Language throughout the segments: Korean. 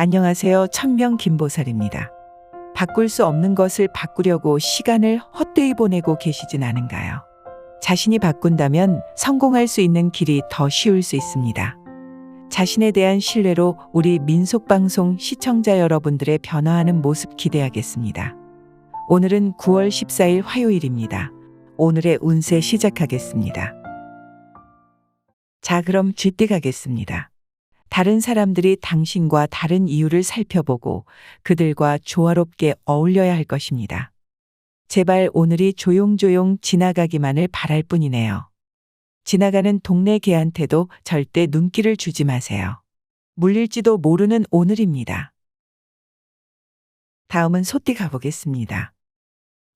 안녕하세요. 천명 김보살입니다. 바꿀 수 없는 것을 바꾸려고 시간을 헛되이 보내고 계시진 않은가요? 자신이 바꾼다면 성공할 수 있는 길이 더 쉬울 수 있습니다. 자신에 대한 신뢰로 우리 민속방송 시청자 여러분들의 변화하는 모습 기대하겠습니다. 오늘은 9월 14일 화요일입니다. 오늘의 운세 시작하겠습니다. 자, 그럼 쥐띠 가겠습니다. 다른 사람들이 당신과 다른 이유를 살펴보고 그들과 조화롭게 어울려야 할 것입니다. 제발 오늘이 조용조용 지나가기만을 바랄 뿐이네요. 지나가는 동네 개한테도 절대 눈길을 주지 마세요. 물릴지도 모르는 오늘입니다. 다음은 소띠 가보겠습니다.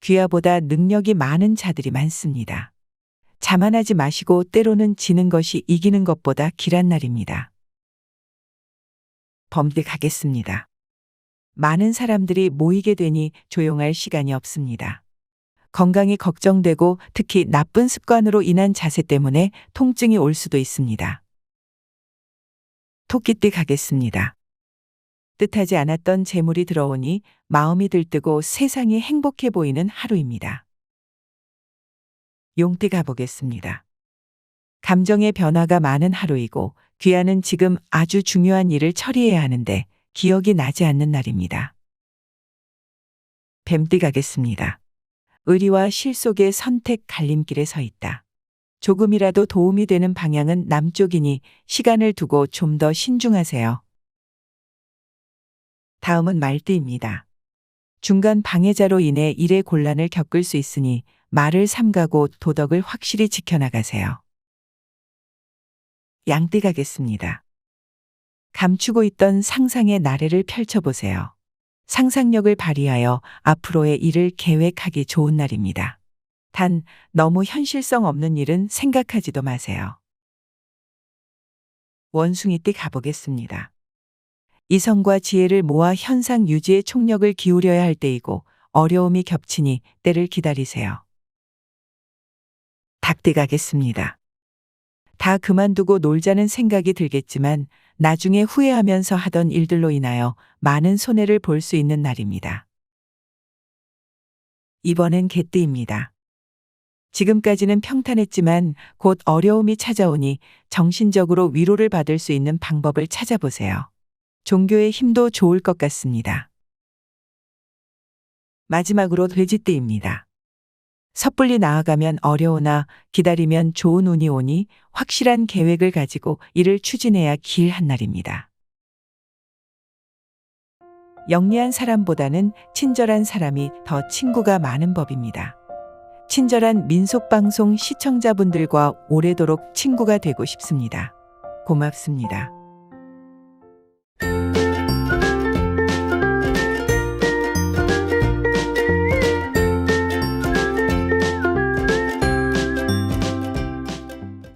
귀하보다 능력이 많은 자들이 많습니다. 자만하지 마시고 때로는 지는 것이 이기는 것보다 길한 날입니다. 범띠 가겠습니다. 많은 사람들이 모이게 되니 조용할 시간이 없습니다. 건강이 걱정되고 특히 나쁜 습관으로 인한 자세 때문에 통증이 올 수도 있습니다. 토끼띠 가겠습니다. 뜻하지 않았던 재물이 들어오니 마음이 들뜨고 세상이 행복해 보이는 하루입니다. 용띠 가보겠습니다. 감정의 변화가 많은 하루이고 귀하는 지금 아주 중요한 일을 처리해야 하는데 기억이 나지 않는 날입니다. 뱀띠 가겠습니다. 의리와 실 속의 선택 갈림길에 서 있다. 조금이라도 도움이 되는 방향은 남쪽이니 시간을 두고 좀 더 신중하세요. 다음은 말띠입니다. 중간 방해자로 인해 일의 곤란을 겪을 수 있으니 말을 삼가고 도덕을 확실히 지켜나가세요. 양띠 가겠습니다. 감추고 있던 상상의 나래를 펼쳐보세요. 상상력을 발휘하여 앞으로의 일을 계획하기 좋은 날입니다. 단, 너무 현실성 없는 일은 생각하지도 마세요. 원숭이띠 가보겠습니다. 이성과 지혜를 모아 현상 유지에 총력을 기울여야 할 때이고 어려움이 겹치니 때를 기다리세요. 닭띠 가겠습니다. 다 그만두고 놀자는 생각이 들겠지만 나중에 후회하면서 하던 일들로 인하여 많은 손해를 볼 수 있는 날입니다. 이번엔 개띠입니다. 지금까지는 평탄했지만 곧 어려움이 찾아오니 정신적으로 위로를 받을 수 있는 방법을 찾아보세요. 종교의 힘도 좋을 것 같습니다. 마지막으로 돼지띠입니다. 섣불리 나아가면 어려우나 기다리면 좋은 운이 오니 확실한 계획을 가지고 이를 추진해야 길 한 날입니다. 영리한 사람보다는 친절한 사람이 더 친구가 많은 법입니다. 친절한 민속방송 시청자분들과 오래도록 친구가 되고 싶습니다. 고맙습니다.